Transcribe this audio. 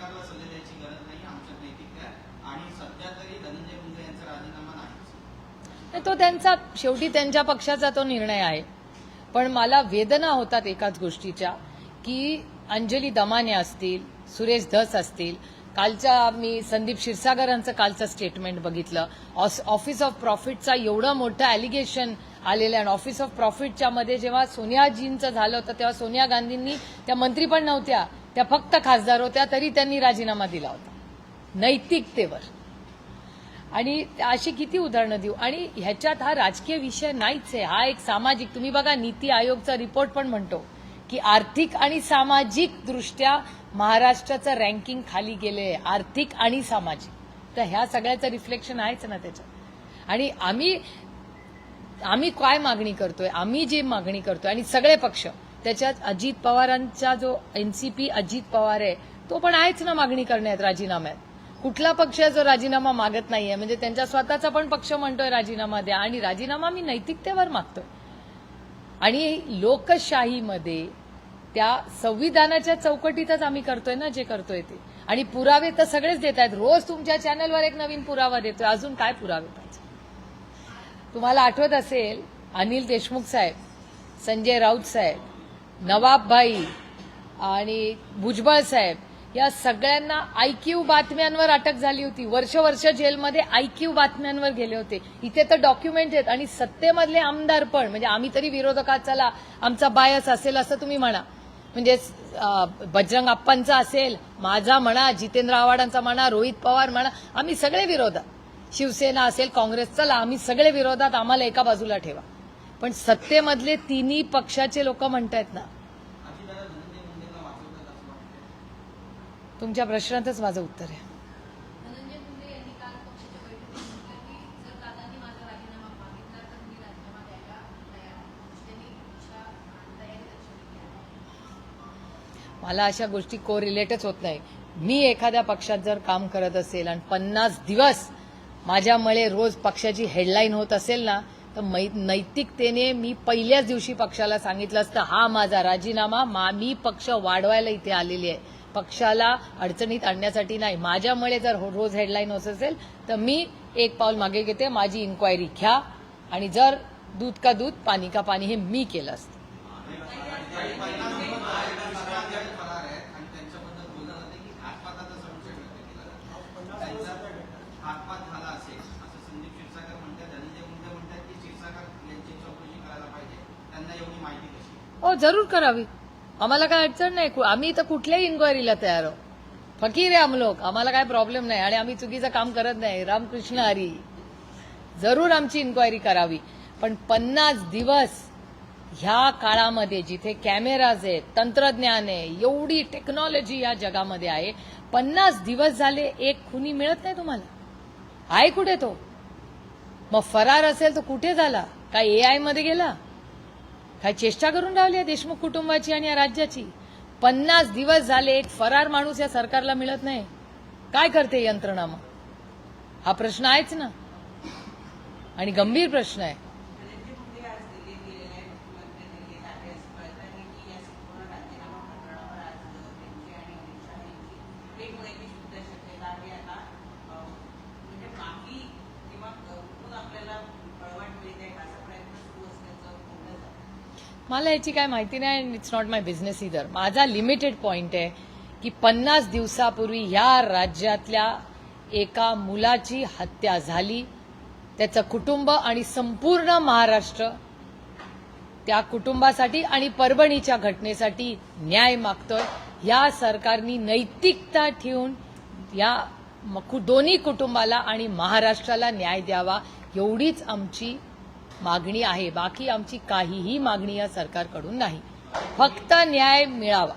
सरकारला सल्ले द्यायची गरज नाही आमच्यात नैतिकता आणि सध्या तरी धनंजय मुंडे यांचा राजीनामा नाही, तो त्यांचा शेवटी त्यांच्या पक्षाचा तो निर्णय आहे. पण मला वेदना होतात एकाच गोष्टीच्या की अंजली दमाने असतील सुरेश धस असतील. कालच्या मी संदीप क्षीरसागरांचं कालचं स्टेटमेंट बघितलं. ऑस- ऑफिस ऑफ प्रॉफिटचा एवढं मोठं ॲलिगेशन आलेलं आहे. आणि ऑफिस ऑफ प्रॉफिटच्या मध्ये जेव्हा सोनियाजींचं झालं होतं तेव्हा सोनिया गांधींनी त्या मंत्री पण नव्हत्या. त्या फक्त खासदार होत्या तरी त्यांनी राजीनामा दिला होता. नैतिकतेवर आणि अशी किती उदाहरणं देऊ? आणि ह्याच्यात हा राजकीय विषय नाहीच आहे. हा एक सामाजिक तुम्ही बघा नीती आयोगचा रिपोर्ट पण म्हणतो की आर्थिक आणि सामाजिक दृष्ट्या महाराष्ट्राचं रँकिंग खाली गेले आहे. आर्थिक आणि सामाजिक. तर ह्या सगळ्याचं रिफ्लेक्शन आहेच ना त्याच्यात. आणि आम्ही आम्ही काय मागणी करतोय? आम्ही जी मागणी करतोय आणि सगळे पक्ष त्याच्यात अजित पवारांचा जो एनसीपी अजित पवार आहे तो पण आहेच ना मागणी करण्यात राजीनाम्यात. कुठला पक्ष जो राजीनामा मागत नाहीये? म्हणजे त्यांच्या स्वतःचा पण पक्ष म्हणतोय राजीनामा द्या. आणि राजीनामा मी नैतिकतेवर मागतोय. आणि लोकशाहीमध्ये त्या संविधानाच्या चौकटीतच आम्ही करतोय ना जे करतोय ते. आणि पुरावे तर सगळेच देत आहेत. रोज तुमच्या चॅनलवर एक नवीन पुरावा देतोय. अजून काय पुरावे पाहिजे? तुम्हाला आठवत असेल अनिल देशमुख साहेब संजय राऊत साहेब नवाबभाई आणि भुजबळ साहेब या सगळ्यांना आयक्यू बातम्यांवर अटक झाली होती. वर्ष वर्ष जेलमध्ये आयक्यू बातम्यांवर गेले होते. इथे तर डॉक्युमेंट आहेत आणि सत्तेमधले आमदार पण म्हणजे आम्ही तरी विरोधकात चला आमचा बायस असेल असं तुम्ही म्हणा. म्हणजे बजरंग आप्पांचा असेल माझा म्हणा जितेंद्र आव्हाडांचा म्हणा रोहित पवार म्हणा आम्ही सगळे विरोधात शिवसेना असेल काँग्रेस चला आम्ही सगळे विरोधात आम्हाला एका बाजूला ठेवा. पण सत्तेमधले तिन्ही पक्षाचे लोक म्हणतायत ना. तुमच्या प्रश्नातच माझं उत्तर आहे. मला अशा गोष्टी को रिलेटच होत नाही. मी एखाद्या पक्षात जर काम करत असेल आणि पन्नास दिवस माझ्यामुळे रोज पक्षाची हेडलाईन होत असेल ना तर मै- नैतिकतेने मी पहिल्याच दिवशी पक्षाला सांगितलं असतं हा माझा राजीनामा मा मी पक्ष वाढवायला इथे आलेली आहे. पक्षाला अडचणीत आणण्यासाठी नाही. माझ्यामुळे जर हो- रोज हेडलाईन होत असेल तर मी एक पाऊल मागे घेते माझी इन्क्वायरी घ्या. आणि जर दूध का दूध पाणी का पाणी हे मी केलं असतं फरार आहेत आणि त्यांच्याबद्दल बोललं जाते की घातपाताचा संशय व्यक्त केला जातो त्यांचा घातपात झाला असेल असं संदीप क्षीरसागर म्हणतात धनंजय मुंडे म्हणतात की क्षीरसागर यांची चौकशी करायला पाहिजे त्यांना एवढी माहिती कशी हो जरूर करावी. आम्हाला काय अडचण नाही. आम्ही तर कुठल्याही इन्क्वायरीला तयार आहोत. फकीर आहे आम लोक. आम्हाला काय प्रॉब्लेम नाही. आणि आम्ही चुकीचं काम करत नाही. रामकृष्ण हरी. जरूर आमची इन्क्वायरी करावी. पण पन्नास दिवस ह्या काळामध्ये जिथे कॅमेराज आहेत तंत्रज्ञान आहे एवढी टेक्नॉलॉजी या जगामध्ये आहे पन्नास दिवस झाले एक खुनी मिळत नाही तुम्हाला. आहे कुठे तो? मग फरार असेल तर कुठे झाला? काय ए आयमध्ये गेला? काय चेष्टा करून राहिली आहे देशमुख कुटुंबाची आणि या राज्याची? पन्नास दिवस झाले एक फरार माणूस या सरकारला मिळत नाही. काय करते यंत्रणा मग हा प्रश्न आहेच ना. आणि गंभीर प्रश्न आहे. आपल्याला मला याची काय माहिती नाही and it's not my business इधर माझा लिमिटेड पॉईंट आहे की पन्नास दिवसापूर्वी ह्या राज्यातल्या एका मुलाची हत्या झाली. त्याचं कुटुंब आणि संपूर्ण महाराष्ट्र त्या कुटुंबासाठी आणि परभणीच्या घटनेसाठी न्याय मागतोय. या सरकारनी नैतिकता ठेवून या कु- दोन्ही कुटुंबाला आणि महाराष्ट्राला न्याय द्यावा. एवढीच आमची मागणी आहे. बाकी आमची काहीही मागणी या सरकारकडून नाही. फक्त न्याय मिळावा.